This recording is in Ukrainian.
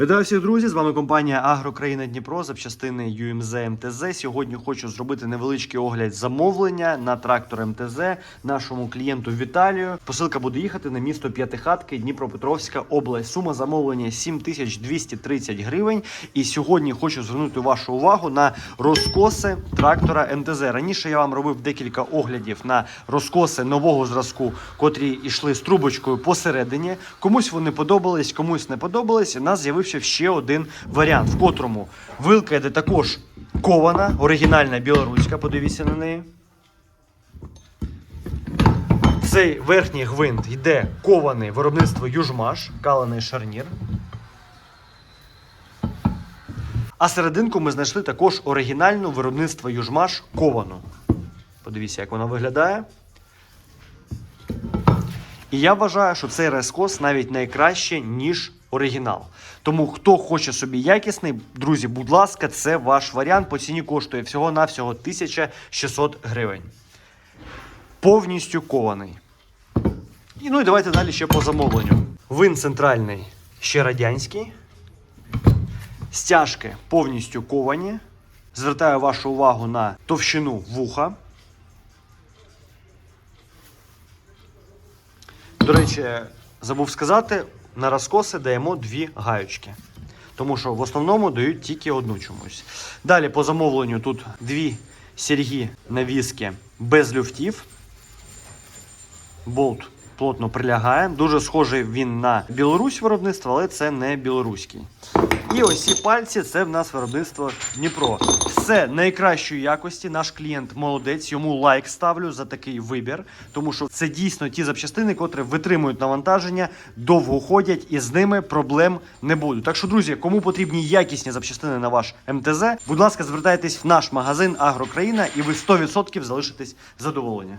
Вітаю всіх, друзі! З вами компанія Агрокраїна Дніпро, запчастини UMZ МТЗ. Сьогодні хочу зробити невеличкий огляд замовлення на трактор МТЗ нашому клієнту Віталію. Посилка буде їхати на місто П'ятихатки, Дніпропетровська область. Сума замовлення 7230 гривень. І сьогодні хочу звернути вашу увагу на розкоси трактора МТЗ. Раніше я вам робив декілька оглядів на розкоси нового зразку, котрі йшли з трубочкою посередині. Комусь вони подобались, комусь не подобались. І нас з'явився ще один варіант, в котрому вилка йде також кована, оригінальна білоруська. Подивіться на неї. Цей верхній гвинт йде кований виробництво Южмаш, калений шарнір. А серединку ми знайшли також оригінальну виробництво Южмаш ковану. Подивіться, як вона виглядає. І я вважаю, що цей розкос навіть найкраще, ніж оригінал. Тому хто хоче собі якісний, друзі, будь ласка, це ваш варіант. По ціні коштує всього-навсього 1600 гривень. Повністю кований. І ну і давайте далі ще по замовленню. Вин центральний ще радянський. Стяжки повністю ковані. Звертаю вашу увагу на товщину вуха. До речі, забув сказати, на розкоси даємо дві гаючки. Тому що в основному дають тільки одну чомусь. Далі по замовленню тут дві сіргі навіски без люфтів. Болт плотно прилягає. Дуже схожий він на Білорусь виробництво, але це не білоруський. І ось ці пальці це в нас виробництво Дніпро. Все найкращої якості. Наш клієнт молодець. Йому лайк ставлю за такий вибір, тому що це дійсно ті запчастини, котрі витримують навантаження, довго ходять і з ними проблем не буде. Так що, друзі, кому потрібні якісні запчастини на ваш МТЗ, будь ласка, звертайтесь в наш магазин Агрокраїна, і ви 100% залишитесь задоволені.